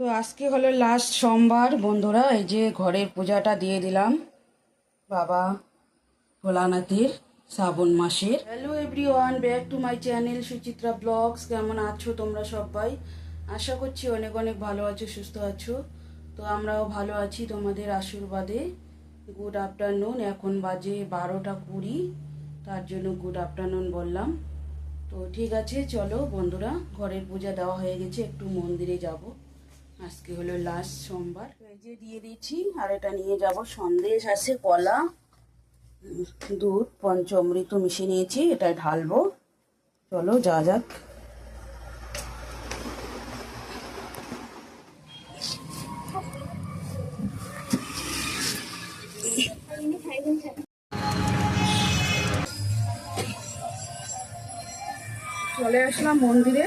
তো আজকে হলো লাস্ট সোমবার। বন্ধুরা, এই যে ঘরের পূজাটা দিয়ে দিলাম। বাবা, ভোলানাথের শ্রাবণ মাসের। Hello everyone back to my channel Suchitra blogs কেমন আছো তোমরা সবাই? আশা করছি অনেক অনেক ভালো আছো, সুস্থ আছো। তো আমরাও ভালো আছি তোমাদের আশীর্বাদে। গুড আফটারনুন এখন বাজে বারোটা কুড়ি। তার জন্য গুড আফটারনুন বললাম। তো ঠিক আছে, চলো বন্ধুরা, ঘরের পূজা দেওয়া হয়ে গেছে, একটু মন্দিরে যাব। আজকে হলো লাস্ট সোমবার। যে দিয়ে দিচ্ছি, আর এটা নিয়ে যাব। সন্দেশ আছে, কলা, দুধ, পঞ্চমৃত মিশিয়ে নিয়েছি, এটা ঢালবো। চলো, যা যাক। চলে আসলাম মন্দিরে।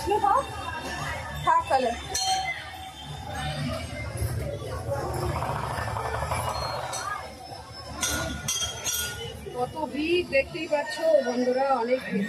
হাসলে খাও থাক তাহলে কত ভিড় দেখতেই পাচ্ছ বন্ধুরা অনেক ভিড়।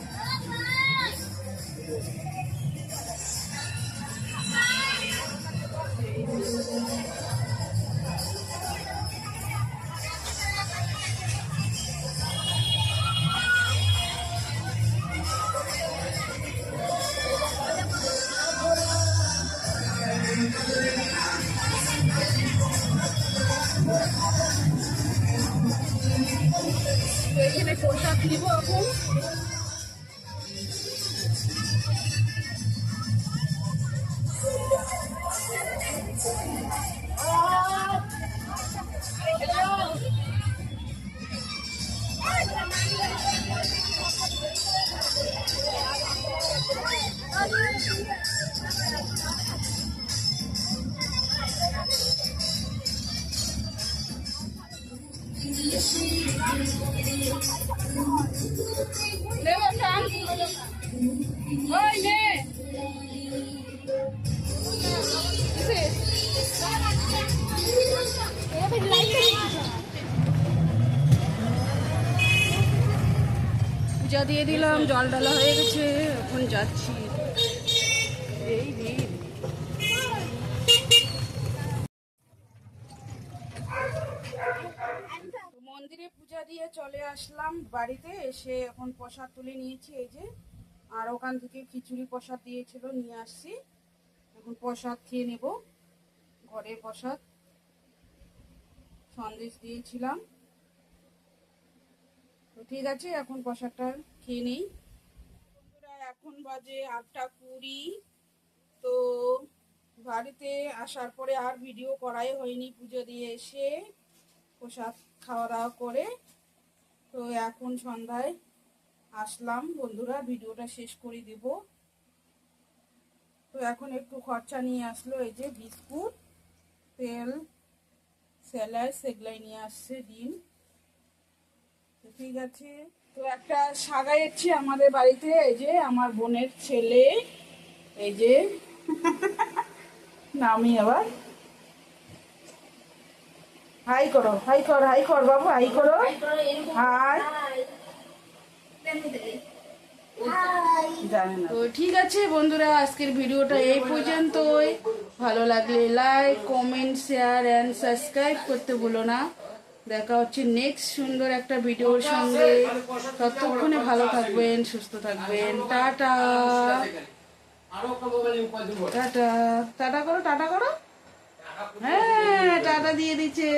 এইখানে Thank you. পূজা দিয়ে দিলাম জল ডালা হয়ে গেছে এখন যাচ্ছি এই ভিড় তো মন্দিরে পূজা দিয়ে চলে আসলাম বাড়িতে, এসে এখন প্রসাদ তুলে নিয়েছি, এই যে। আর ওখান থেকে খিচুড়ি প্রসাদ দিয়েছিল, নিয়ে আসছি। এখন প্রসাদ খেয়ে নেব, ঘরের প্রসাদ। সন্দেশ দিয়েছিলাম। তো ঠিক আছে, এখন প্রসাদটা খেয়ে নেই। এখন বাজে আটটা কুড়ি। তো বাড়িতে আসার পরে আর ভিডিও করাই হয়নি, পুজো দিয়ে এসে প্রসাদ খাওয়া দাওয়া করে। তো এখন সন্ধ্যায় আসলাম। বন্ধুরা, ভিডিওটা শেষ করে দেব। তো এখন একটু খরচা নিয়ে আসলো, এই যে বিস্কুট, তেল, স্যালাড, সেগুলাই নিয়ে আসছে ডিম। তো ঠিক আছে। তো একটা সাগা এসছে আমাদের বাড়িতে, এই যে আমার বোনের ছেলে, এই যে নামি আবার হাই করো হাই কর হাই কর বাবু হাই করো। হাই জানে তো ঠিক আছে বন্ধুরা আজকের ভিডিওটা এই পর্যন্তই। ভালো লাগলে like comment share and subscribe করতে ভুলো না। দেখা হচ্ছে নেক্সট সুন্দর একটা ভিডিওর সঙ্গে। ততক্ষণে ভালো থাকবেন সুস্থ থাকবেন। টাটা। টাটা। টাটা করো টাটা করো। হ্যাঁ টাটা দিয়ে দিচ্ছে।